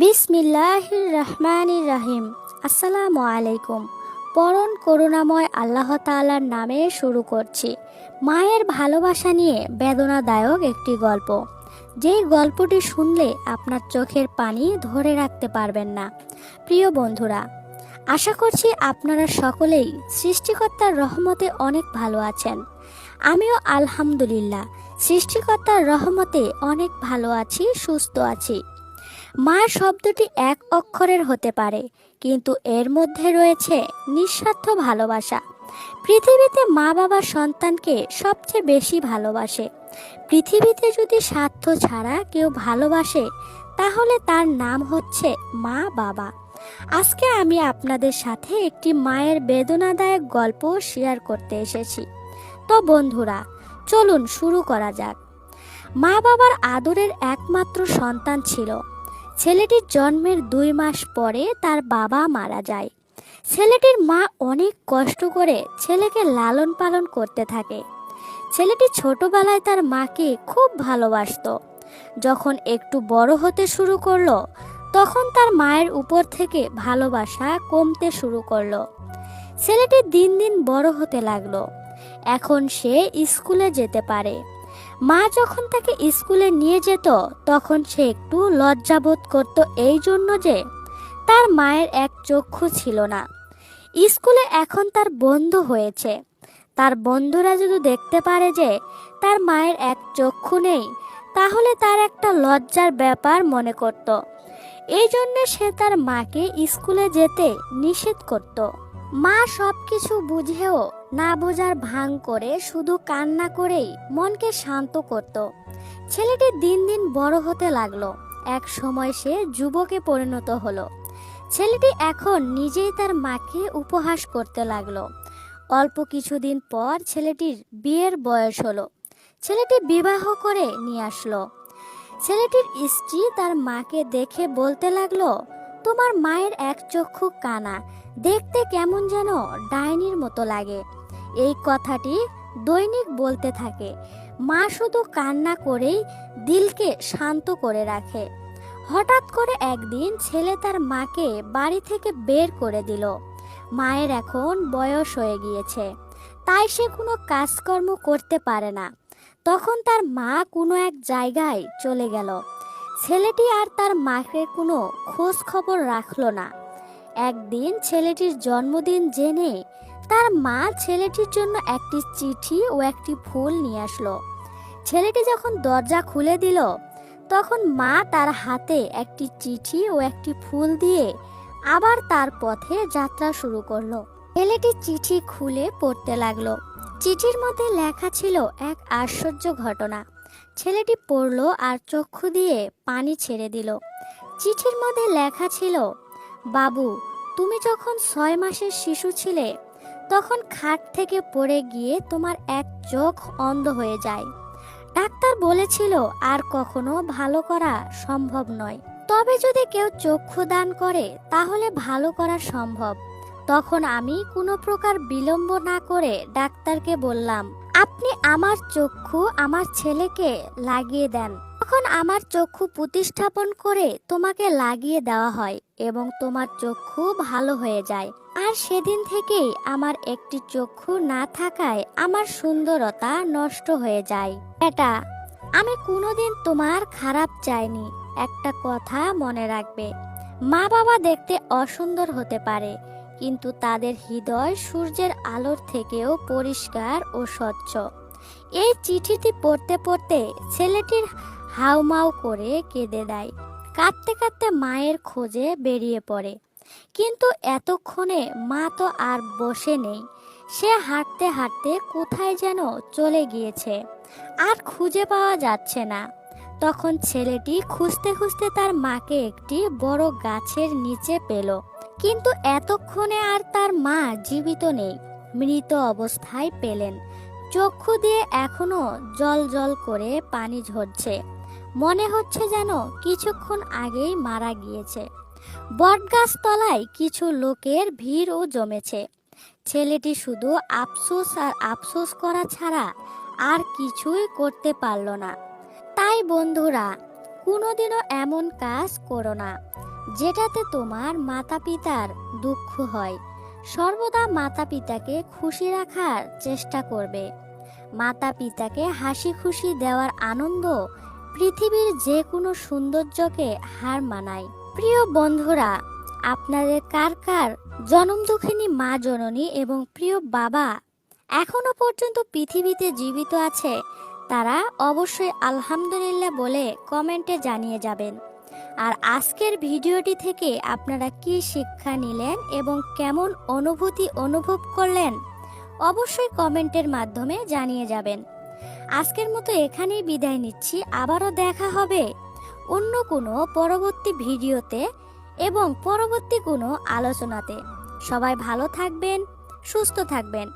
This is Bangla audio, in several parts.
বিসমিল্লাহ রহমান রাহিম আসসালামু আলাইকুম পরম করুণাময় আল্লাহ তাআলার নামে শুরু করছি মায়ের ভালোবাসা নিয়ে বেদনাদায়ক একটি গল্প। যেই গল্পটি শুনলে আপনার চোখের পানি ধরে রাখতে পারবেন না। প্রিয় বন্ধুরা, আশা করছি আপনারা সকলেই সৃষ্টিকর্তার রহমতে অনেক ভালো আছেন। আমিও আলহামদুলিল্লাহ সৃষ্টিকর্তার রহমতে অনেক ভালো আছি, সুস্থ আছি। মা শব্দটি এক অক্ষরের হতে পারে, কিন্তু এর মধ্যে রয়েছে নিঃস্বার্থ ভালোবাসা। পৃথিবীতে মা বাবা সন্তানকে সবচেয়ে বেশি ভালোবাসে। পৃথিবীতে যদি স্বার্থ ছাড়া কেউ ভালোবাসে, তাহলে তার নাম হচ্ছে মা বাবা। আজকে আমি আপনাদের সাথে একটি মায়ের বেদনাদায়ক গল্প শেয়ার করতে এসেছি। তো বন্ধুরা, চলুন শুরু করা যাক। মা বাবার আদরের একমাত্র সন্তান ছিল ছেলেটির জন্মের দুই মাস পরে তার বাবা মারা যায়। ছেলেটির মা অনেক কষ্ট করে ছেলেকে লালন পালন করতে থাকে। ছেলেটি ছোটবেলায় তার মাকে খুব ভালোবাসতো। যখন একটু বড় হতে শুরু করল, তখন তার মায়ের উপর থেকে ভালোবাসা কমতে শুরু করল। ছেলেটি দিন দিন বড় হতে লাগল। এখন সে স্কুলে যেতে পারে। মা যখন তাকে স্কুলে নিয়ে যেত, তখন সে একটু লজ্জাবোধ করত এই জন্য যে তার মায়ের এক চক্ষু ছিল না। স্কুলে এখন তার বন্ধু হয়েছে। তার বন্ধুরা যদি দেখতে পারে যে তার মায়ের এক চক্ষু নেই, তাহলে তার একটা লজ্জার ব্যাপার মনে করত। এই জন্য সে তার মাকে স্কুলে যেতে নিষেধ করত। মা সব কিছু বুঝেও না বোঝার ভাঙ করে শুধু কান্না করেই মনকে শান্ত করত। ছেলেটি দিন দিন বড় হতে লাগল। এক সময় সে যুবকে পরিণত হলো। ছেলেটি এখন নিজেই তার মাকে উপহাস করতে লাগল। অল্প কিছুদিন পর ছেলেটির বিয়ের বয়স হলো। ছেলেটি বিবাহ করে নিয়ে আসলো। ছেলেটির স্ত্রী তার মাকে দেখে বলতে লাগল তোমার মায়ের এক চক্ষু কানা। দেখতে কেমন যেন ডাইনির মতো লাগে। এই কথাটি দৈনিক বলতে থাকে। মা শুধু কান্না করেই দিলকে শান্ত করে রাখে। হঠাৎ করে একদিন ছেলে তার মাকে বাড়ি থেকে বের করে দিল। মায়ের এখন বয়স হয়ে গিয়েছে। তাই সে কোনো কাজকর্ম করতে পারে না। তখন তার মা কোনো এক জায়গায় চলে গেল। ছেলেটি আর তার মাকে কোনো খোঁজ খবর রাখল না। একদিন ছেলেটির জন্মদিন জেনে তার মা ছেলেটির জন্য একটি চিঠি ও একটি ফুল নিয়ে আসলো। ছেলেটি যখন দরজা খুলে দিল, তখন মা তার হাতে একটি চিঠি ও একটি ফুল দিয়ে আবার তার পথে যাত্রা শুরু করল। ছেলেটি চিঠি খুলে পড়তে লাগল। চিঠির মধ্যে লেখা ছিল, এক আশ্চর্য ঘটনা। ছেলেটি পড়ল আর চক্ষু দিয়ে পানি ছেড়ে দিল। চিঠির মধ্যে লেখা ছিল, বাবু, তুমি যখন ছয় মাসের শিশু ছিলে, তখন খাট থেকে পড়ে গিয়ে তোমার এক চোখ অন্ধ হয়ে যায়। ডাক্তার বলেছিল আর কখনো ভালো করা সম্ভব নয়। তবে যদি কেউ চক্ষু দান করে, তাহলে ভালো করা সম্ভব। তখন আমি কোনো প্রকার বিলম্ব না করে ডাক্তারকে বললাম আপনি আমার চক্ষু আমার ছেলেকে লাগিয়ে দেন। তখন আমার চক্ষু প্রতিস্থাপন করে তোমাকে লাগিয়ে দেওয়া হয় এবং তোমার চক্ষু ভালো হয়ে যায়। আর সেদিন থেকেই আমার একটি চক্ষু না থাকায় আমার সুন্দরতা নষ্ট হয়ে যায়। এটা আমি কোনোদিন তোমার খারাপ চাইনি, একটা কথা মনে রাখবে। মা বাবা দেখতে অসুন্দর হতে পারে কিন্তু তাদের হৃদয় সূর্যের আলোর থেকেও পরিষ্কার ও স্বচ্ছ। এই চিঠিটি পড়তে পড়তে ছেলেটির হাউমাউ করে কেঁদে দেয়। কাঁদতে কাঁদতে মায়ের খোঁজে বেরিয়ে পড়ে। কিন্তু এতক্ষণে মা তো আর বসে নেই। সে হাঁটতে হাঁটতে কোথায় যেন চলে গিয়েছে। আর খুঁজে পাওয়া যাচ্ছে না। তখন ছেলেটি খুঁজতে খুঁজতে তার মাকে একটি বড় গাছের নিচে পেল। কিন্তু এতক্ষণে আর তার মা জীবিত নেই। মৃত অবস্থায় পেলেন। চক্ষু দিয়ে এখনও জল জল করে পানি ঝরছে। মনে হচ্ছে যেন কিছুক্ষণ আগেই মারা গিয়েছে। বটগাছ তলায় কিছু লোকের ভিড়ও জমেছে। ছেলেটি শুধু আফসোস আর আফসোস করা ছাড়া আর কিছুই করতে পারল না। তাই বন্ধুরা, কোনোদিনও এমন কাজ করো না। যেটাতে তোমার মাতা পিতার দুঃখ হয়, সর্বদা মাতা পিতাকে খুশি রাখার চেষ্টা করবে। মাতা পিতাকে হাসি খুশি দেওয়ার আনন্দ পৃথিবীর যে কোনো সৌন্দর্যকে হার মানায়। প্রিয় বন্ধুরা, আপনাদের কার কার জনম দুঃখিনী মা জননী এবং প্রিয় বাবা এখনও পর্যন্ত পৃথিবীতে জীবিত আছে, তারা অবশ্যই আলহামদুলিল্লাহ বলে কমেন্টে জানিয়ে যাবেন। আর আজকের ভিডিওটি থেকে আপনারা কি শিক্ষা নিলেন এবং কেমন অনুভূতি অনুভব করলেন, অবশ্যই কমেন্টের মাধ্যমে জানিয়ে যাবেন। আজকের মতো এখানেই বিদায় নিচ্ছি, আবারও দেখা হবে অন্য কোনো পরবর্তী ভিডিওতে এবং পরবর্তী কোনো আলোচনাতে। সবাই ভালো থাকবেন, সুস্থ থাকবেন।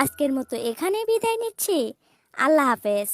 আজকের মতো এখানেই বিদায় নিচ্ছি, আল্লাহ হাফেজ।